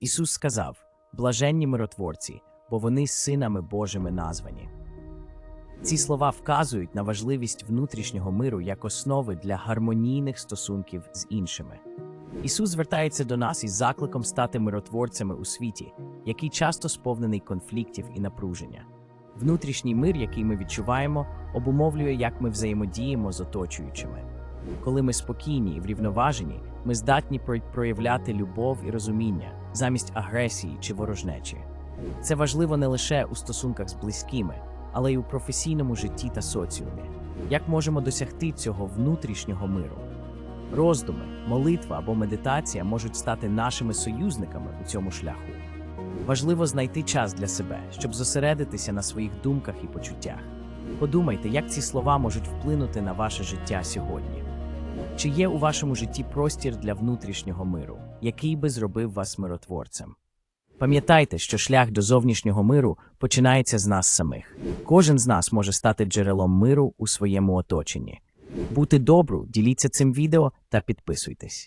Ісус сказав: Блаженні миротворці, бо вони синами Божими названі. Ці слова вказують на важливість внутрішнього миру як основи для гармонійних стосунків з іншими. Ісус звертається до нас із закликом стати миротворцями у світі, який часто сповнений конфліктів і напруження. Внутрішній мир, який ми відчуваємо, обумовлює, як ми взаємодіємо з оточуючими. Коли ми спокійні і врівноважені, ми здатні проявляти любов і розуміння замість агресії чи ворожнечі. Це важливо не лише у стосунках з близькими, але й у професійному житті та соціумі. Як можемо досягти цього внутрішнього миру? Роздуми, молитва або медитація можуть стати нашими союзниками у цьому шляху. Важливо знайти час для себе, щоб зосередитися на своїх думках і почуттях. Подумайте, як ці слова можуть вплинути на ваше життя сьогодні. Чи є у вашому житті простір для внутрішнього миру, який би зробив вас миротворцем? Пам'ятайте, що шлях до зовнішнього миру починається з нас самих. Кожен з нас може стати джерелом миру у своєму оточенні. Бути добру, діліться цим відео та підписуйтесь.